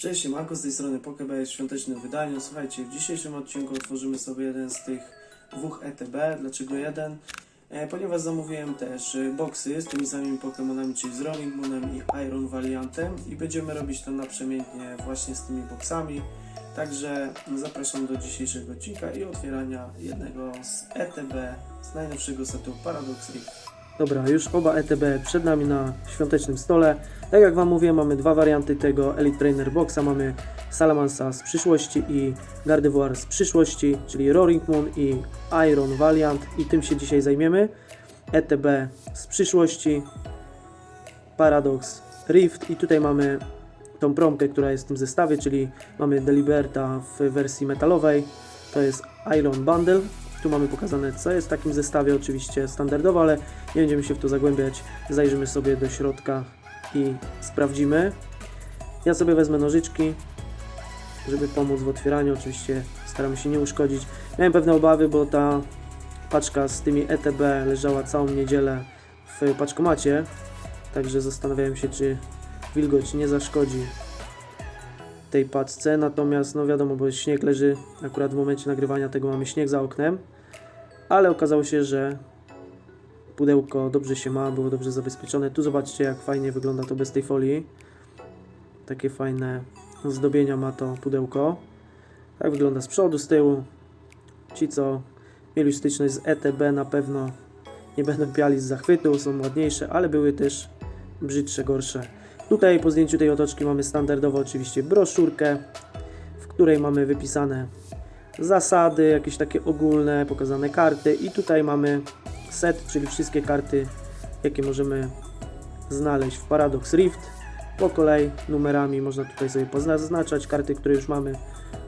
Cześć, Marko z tej strony Pokebase w świątecznym wydaniu. Słuchajcie, w dzisiejszym odcinku otworzymy sobie jeden z tych dwóch ETB. Dlaczego jeden? E, ponieważ zamówiłem też e, boxy z tymi samymi Pokemonami, czyli z Rolling Moonem i Iron Valiantem i będziemy robić to naprzemiennie właśnie z tymi boxami. Także zapraszam do dzisiejszego odcinka i otwierania jednego z ETB z najnowszego setu Paradox Rift. Dobra, już oba ETB przed nami na świątecznym stole. Tak jak Wam mówię, mamy dwa warianty tego Elite Trainer Boxa. Mamy Salamansa z przyszłości i Gardevoir z przyszłości, czyli Roaring Moon i Iron Valiant i tym się dzisiaj zajmiemy. ETB z przyszłości, Paradox Rift i tutaj mamy tą promkę, która jest w tym zestawie, czyli mamy Deliberta w wersji metalowej, to jest Iron Bundle. Tu mamy pokazane co jest w takim zestawie, oczywiście standardowo, ale nie będziemy się w to zagłębiać. Zajrzymy sobie do środka i sprawdzimy. Ja sobie wezmę nożyczki, żeby pomóc w otwieraniu. Oczywiście staramy się nie uszkodzić. Miałem pewne obawy, bo ta paczka z tymi ETB leżała całą niedzielę w paczkomacie. Także zastanawiałem się, czy wilgoć nie zaszkodzi tej paczce. Natomiast, no wiadomo, bo śnieg leży akurat w momencie nagrywania tego mamy śnieg za oknem. Ale okazało się, że pudełko dobrze się ma, było dobrze zabezpieczone. Tu zobaczcie, jak fajnie wygląda to bez tej folii. Takie fajne zdobienia ma to pudełko. Tak wygląda z przodu, z tyłu. Ci, co mieli styczność z ETB, na pewno nie będą piali z zachwytu, są ładniejsze, ale były też brzydsze, gorsze. Tutaj po zdjęciu tej otoczki mamy standardowo oczywiście broszurkę, w której mamy wypisane zasady, jakieś takie ogólne, pokazane karty i tutaj mamy set, czyli wszystkie karty, jakie możemy znaleźć w Paradox Rift. Po kolei numerami można tutaj sobie pozaznaczać karty, które już mamy,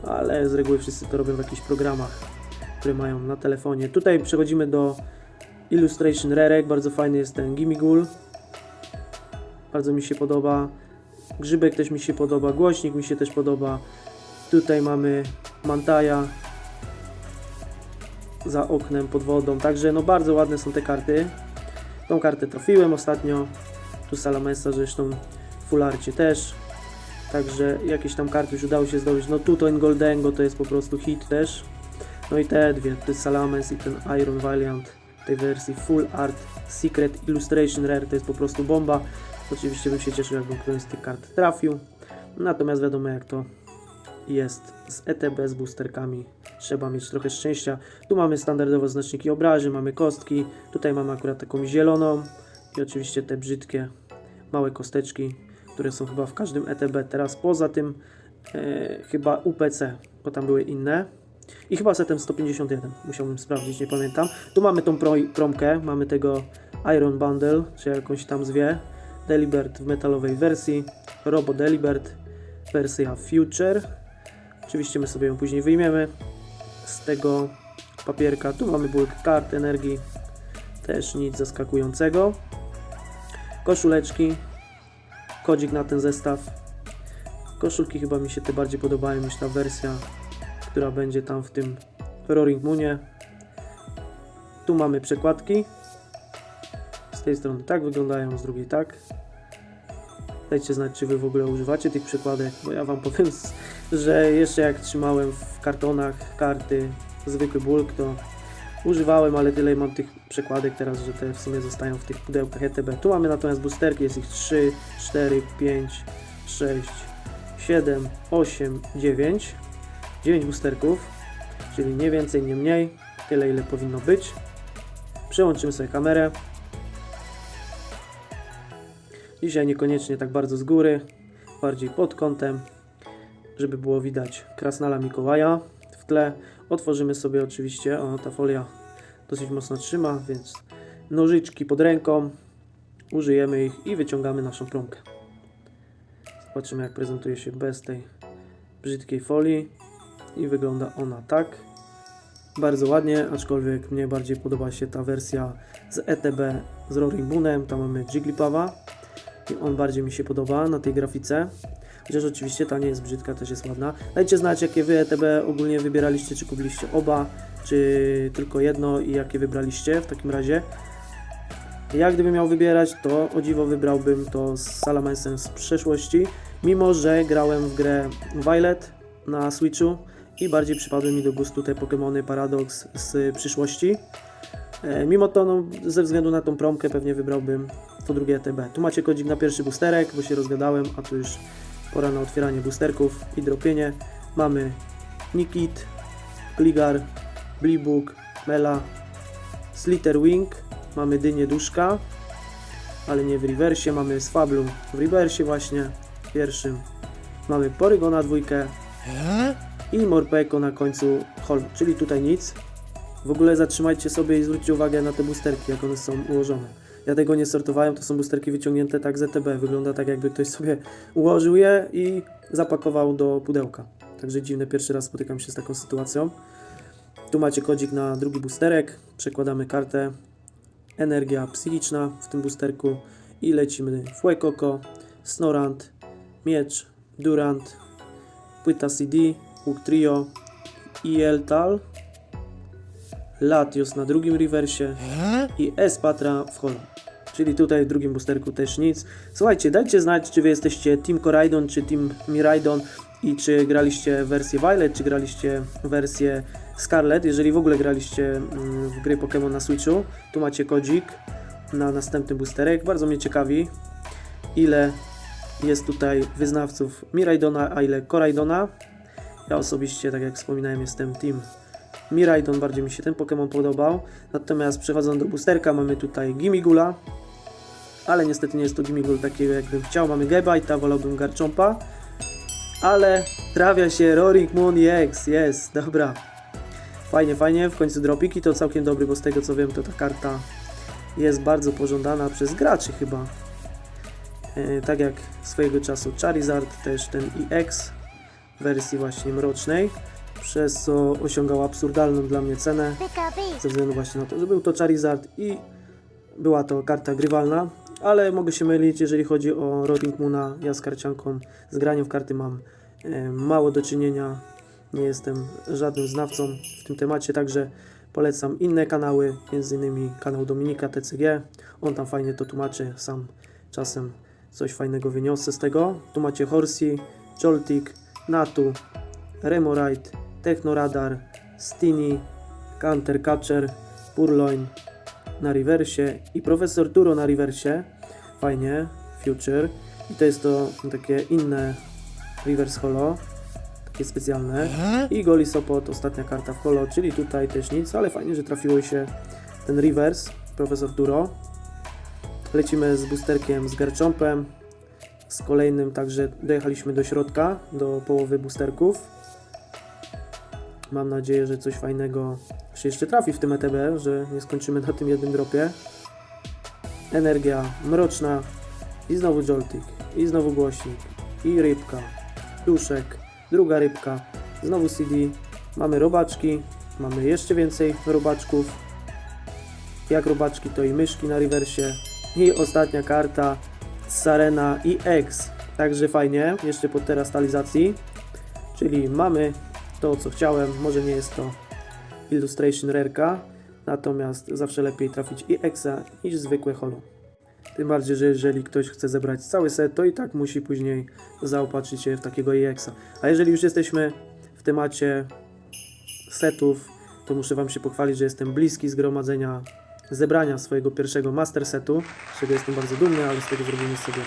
ale z reguły wszyscy to robią w jakichś programach, które mają na telefonie. Tutaj przechodzimy do Illustration Rarek, bardzo fajny jest ten Gimmighoul. Bardzo mi się podoba. Grzybek też mi się podoba, głośnik mi się też podoba. Tutaj mamy Mantaja za oknem, pod wodą. Także no bardzo ładne są te karty. Tą kartę trafiłem ostatnio. Tu Salamesa zresztą w Fularcie też. Także jakieś tam karty już udało się zdobyć. No tu ten Goldengo to jest po prostu hit też. No i te dwie, to jest Salamence i ten Iron Valiant tej wersji Full Art Secret Illustration Rare to jest po prostu bomba. Oczywiście bym się cieszył, jakbym którąś z tych kart trafił. Natomiast wiadomo jak to jest z ETB, z boosterkami. Trzeba mieć trochę szczęścia. Tu mamy standardowo znaczniki obraży, mamy kostki. Tutaj mamy akurat taką zieloną. I oczywiście te brzydkie, małe kosteczki, które są chyba w każdym ETB. Teraz poza tym e, chyba UPC, bo tam były inne. I chyba setem 151, musiałbym sprawdzić, nie pamiętam. Tu mamy tą pro, promkę, mamy tego Iron Bundle, czy jakąś tam zwie. Delibert w metalowej wersji, Robo Delibert, wersja Future. Oczywiście my sobie ją później wyjmiemy z tego papierka. Tu mamy bulk kart energii, też nic zaskakującego. Koszuleczki, kodzik na ten zestaw. Koszulki chyba mi się te bardziej podobają niż ta wersja, która będzie tam w tym Roaring Moonie. Tu mamy przekładki. Z tej strony tak wyglądają, z drugiej tak. Dajcie znać, czy Wy w ogóle używacie tych przekładek, bo ja Wam powiem, że jeszcze jak trzymałem w kartonach karty zwykły bulk, to używałem, ale tyle mam tych przekładek teraz, że te w sumie zostają w tych pudełkach ETB. Tu mamy natomiast boosterki, jest ich 3, 4, 5, 6, 7, 8, 9. 9 boosterków, czyli nie więcej, nie mniej, tyle ile powinno być. Przełączymy sobie kamerę. Dzisiaj niekoniecznie tak bardzo z góry, bardziej pod kątem, żeby było widać krasnala Mikołaja w tle. Otworzymy sobie oczywiście, o ta folia dosyć mocno trzyma, więc nożyczki pod ręką, użyjemy ich i wyciągamy naszą promkę. Zobaczymy jak prezentuje się bez tej brzydkiej folii i wygląda ona tak. Bardzo ładnie, aczkolwiek mnie bardziej podoba się ta wersja z ETB z Roaring Moonem. Tam mamy Jigglypuff'a on bardziej mi się podoba na tej grafice. Chociaż oczywiście ta nie jest brzydka, też jest ładna. Dajcie znać, jakie wy ETB ogólnie wybieraliście, czy kupiliście oba, czy tylko jedno i jakie wybraliście w takim razie. Ja gdybym miał wybierać, to o dziwo wybrałbym to z Salamensem z przeszłości Mimo, że grałem w grę Violet na Switchu i bardziej przypadły mi do gustu te Pokémony Paradox z przyszłości. E, Mimo to, no, ze względu na tą promkę pewnie wybrałbym to drugie ETB. Tu macie kodzik na pierwszy boosterek, bo się rozgadałem, a tu już pora na otwieranie boosterków i dropienie. Mamy Nikit, Gligar, Blibuk, Mela, Slitterwing, mamy Dynię Duszka, ale nie w rewersie, mamy Swablum w rewersie właśnie, pierwszym. Mamy Porygona dwójkę i Morpeko na końcu Holm, czyli tutaj nic. W ogóle zatrzymajcie sobie i zwróćcie uwagę na te boosterki, jak one są ułożone. Ja tego nie sortowałem, to są boosterki wyciągnięte tak z ETB. Wygląda tak, jakby ktoś sobie ułożył je i zapakował do pudełka. Także dziwne, pierwszy raz spotykam się z taką sytuacją. Tu macie kodzik na drugi boosterek. Przekładamy kartę. Energia psychiczna w tym boosterku i lecimy Fuecoco, Snorant, Miecz, Durant, płyta CD, Hook Trio, IL-Tal, Latios na drugim rewersie i S-Patra w holo. Czyli tutaj w drugim boosterku też nic. Słuchajcie, dajcie znać, czy wy jesteście Team Coraidon, czy Team Miraidon i czy graliście wersję Violet, czy graliście wersję Scarlet. Jeżeli w ogóle graliście mm, w gry Pokémon na Switchu, tu macie kodzik na następny boosterek. Bardzo mnie ciekawi, ile jest tutaj wyznawców Miraidona, a ile Coraidona. Ja osobiście, tak jak wspominałem, jestem Team Miraidon, bardziej mi się ten Pokémon podobał. Natomiast przechodząc do boosterka, mamy tutaj Gimigula, ale niestety nie jest to Gimigul takiego jakbym chciał. Mamy Gebite'a, wolałbym Garchompa, ale trafia się Roaring Moon EX, jest, dobra. Fajnie, fajnie, w końcu dropik i to całkiem dobry, bo z tego co wiem, to ta karta jest bardzo pożądana przez graczy chyba. E, tak jak swojego czasu Charizard, też ten EX w wersji właśnie mrocznej, przez co osiągał absurdalną dla mnie cenę, ze względu właśnie na to, że był to Charizard i była to karta grywalna, ale mogę się mylić, jeżeli chodzi o Roaring Moona, ja z karcianką, z graniem w karty mam e, mało do czynienia, nie jestem żadnym znawcą w tym temacie, także polecam inne kanały, między innymi kanał Dominika TCG, on tam fajnie to tłumaczy, sam czasem coś fajnego wyniosę z tego. Tu macie Horsey, Joltik, Natu, Remorite, Technoradar, Stini, Counter Catcher, Purloin na rewersie i Profesor Turo na rewersie. Fajnie, Future. I to jest to takie inne reverse holo, takie specjalne. I Goli Sopot, ostatnia karta w holo, czyli tutaj też nic, ale fajnie, że trafiło się ten reverse, Profesor Turo. Lecimy z boosterkiem z Garchompem, z kolejnym, także dojechaliśmy do środka, do połowy boosterków. Mam nadzieję, że coś fajnego się jeszcze trafi w tym ETB, że nie skończymy na tym jednym dropie. Energia mroczna i znowu Joltik, i znowu głośnik, i rybka, duszek, druga rybka, znowu CD, mamy robaczki, mamy jeszcze więcej robaczków, jak robaczki to i myszki na rewersie i ostatnia karta Sarena i X, także fajnie, jeszcze po terastalizacji, czyli mamy to co chciałem, może nie jest to Illustration Rareka, natomiast zawsze lepiej trafić i Exa niż zwykłe holo. Tym bardziej, że jeżeli ktoś chce zebrać cały set, to i tak musi później zaopatrzyć się w takiego EXa. A jeżeli już jesteśmy w temacie setów, to muszę Wam się pochwalić, że jestem bliski zgromadzenia, zebrania swojego pierwszego master setu, z czego jestem bardzo dumny, ale z tego zrobimy sobie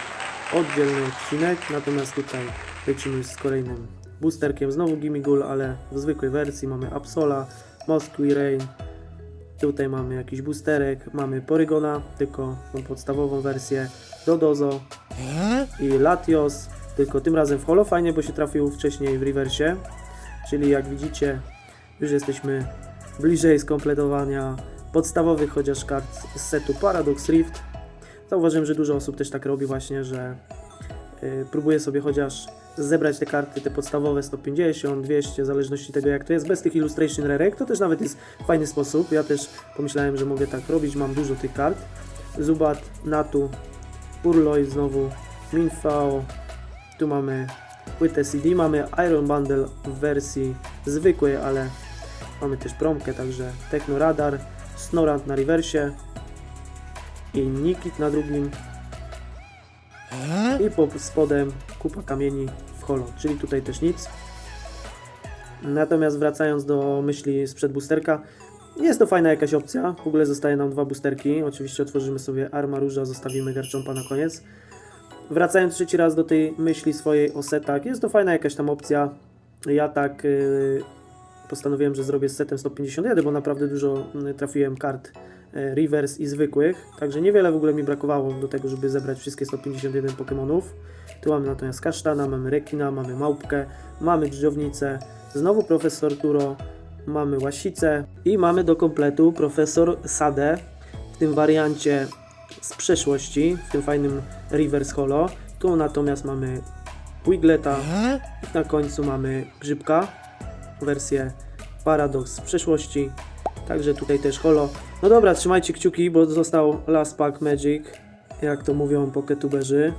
oddzielny odcinek. Natomiast tutaj lecimy z kolejnym boosterkiem, znowu Gimigul, ale w zwykłej wersji mamy Absola, Mosquito Rain, Tutaj mamy jakiś boosterek, mamy Porygona, tylko tą podstawową wersję, Dodozo i Latios, tylko tym razem w holo fajnie, bo się trafił wcześniej w rewersie, czyli jak widzicie już jesteśmy bliżej skompletowania podstawowych chociaż kart z setu Paradox Rift. Zauważyłem, że dużo osób też tak robi właśnie, że y, próbuje sobie chociaż zebrać te karty, te podstawowe 150, 200, w zależności tego jak to jest, bez tych illustration rarek, to też nawet jest fajny sposób. Ja też pomyślałem, że mogę tak robić, mam dużo tych kart. Zubat, Natu, Purloy znowu, Minfao, tu mamy płytę CD, mamy Iron Bundle w wersji zwykłej, ale mamy też promkę, także Techno Radar, Snorant na rewersie i Nikit na drugim. I pod spodem kupa kamieni w holo, czyli tutaj też nic. Natomiast wracając do myśli sprzed boosterka, jest to fajna jakaś opcja. W ogóle zostaje nam dwa boosterki. Oczywiście otworzymy sobie Arma Róża, zostawimy Garchompa na koniec. Wracając trzeci raz do tej myśli swojej o setach, jest to fajna jakaś tam opcja. Ja tak yy, postanowiłem, że zrobię z setem 151, bo naprawdę dużo yy, trafiłem kart yy, reverse i zwykłych. Także niewiele w ogóle mi brakowało do tego, żeby zebrać wszystkie 151 Pokémonów. Tu mamy natomiast kasztana, mamy rekina, mamy małpkę, mamy dżdżownicę, znowu profesor Turo, mamy łasicę i mamy do kompletu profesor Sadę w tym wariancie z przeszłości, w tym fajnym reverse holo. Tu natomiast mamy Wigleta i na końcu mamy Grzybka, wersję Paradox z przeszłości. Także tutaj też holo. No dobra, trzymajcie kciuki, bo został Last Pack Magic, jak to mówią poketuberzy.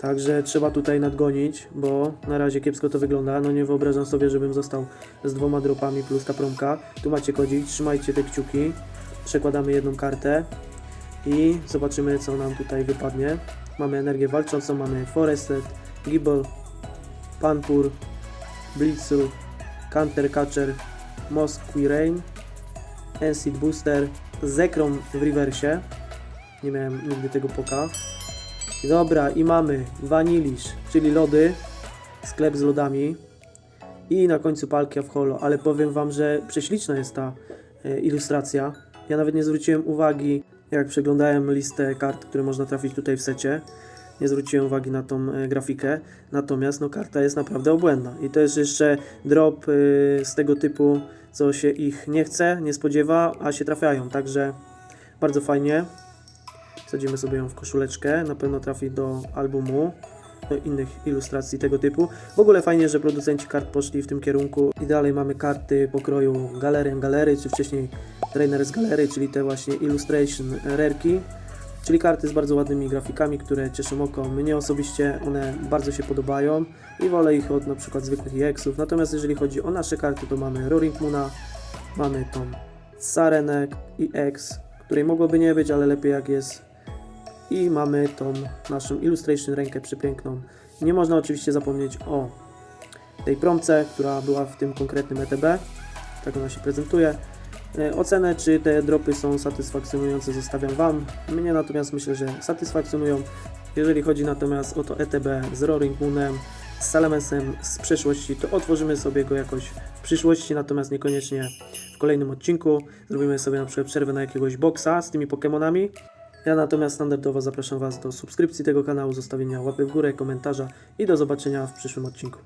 Także trzeba tutaj nadgonić, bo na razie kiepsko to wygląda. No nie wyobrażam sobie, żebym został z dwoma dropami plus ta promka. Tu macie kodzik, trzymajcie te kciuki. Przekładamy jedną kartę i zobaczymy co nam tutaj wypadnie. Mamy energię walczącą, mamy Forested, Gibble, Panpur, Blitzu, Counter Catcher, Mosk Rain, Acid Booster, Zekrom w reversie. Nie miałem nigdy tego poka. Dobra, i mamy Vanillish, czyli lody, sklep z lodami i na końcu palkia w holo, ale powiem Wam, że prześliczna jest ta e, ilustracja. Ja nawet nie zwróciłem uwagi, jak przeglądałem listę kart, które można trafić tutaj w secie. Nie zwróciłem uwagi na tą e, grafikę, natomiast no, karta jest naprawdę obłędna. I to jest jeszcze drop e, z tego typu, co się ich nie chce, nie spodziewa, a się trafiają, także bardzo fajnie. Wsadzimy sobie ją w koszuleczkę, na pewno trafi do albumu, do innych ilustracji tego typu. W ogóle fajnie, że producenci kart poszli w tym kierunku i dalej mamy karty pokroju Galerian Galery, czy wcześniej Trainers Galery, czyli te właśnie Illustration Rareki, czyli karty z bardzo ładnymi grafikami, które cieszą oko. Mnie osobiście one bardzo się podobają i wolę ich od na przykład zwykłych EX-ów. Natomiast jeżeli chodzi o nasze karty, to mamy Roaring Moona, mamy tą Sarenek EX, której mogłoby nie być, ale lepiej jak jest i mamy tą naszą illustration rękę przepiękną. Nie można oczywiście zapomnieć o tej promce, która była w tym konkretnym ETB. Tak ona się prezentuje. E, Ocenę, czy te dropy są satysfakcjonujące, zostawiam Wam. Mnie natomiast myślę, że satysfakcjonują. Jeżeli chodzi natomiast o to ETB z Roaring Moonem, z Salamensem z przeszłości, to otworzymy sobie go jakoś w przyszłości, natomiast niekoniecznie w kolejnym odcinku. Zrobimy sobie na przykład przerwę na jakiegoś boxa z tymi Pokémonami. Ja natomiast standardowo zapraszam Was do subskrypcji tego kanału, zostawienia łapy w górę, komentarza i do zobaczenia w przyszłym odcinku.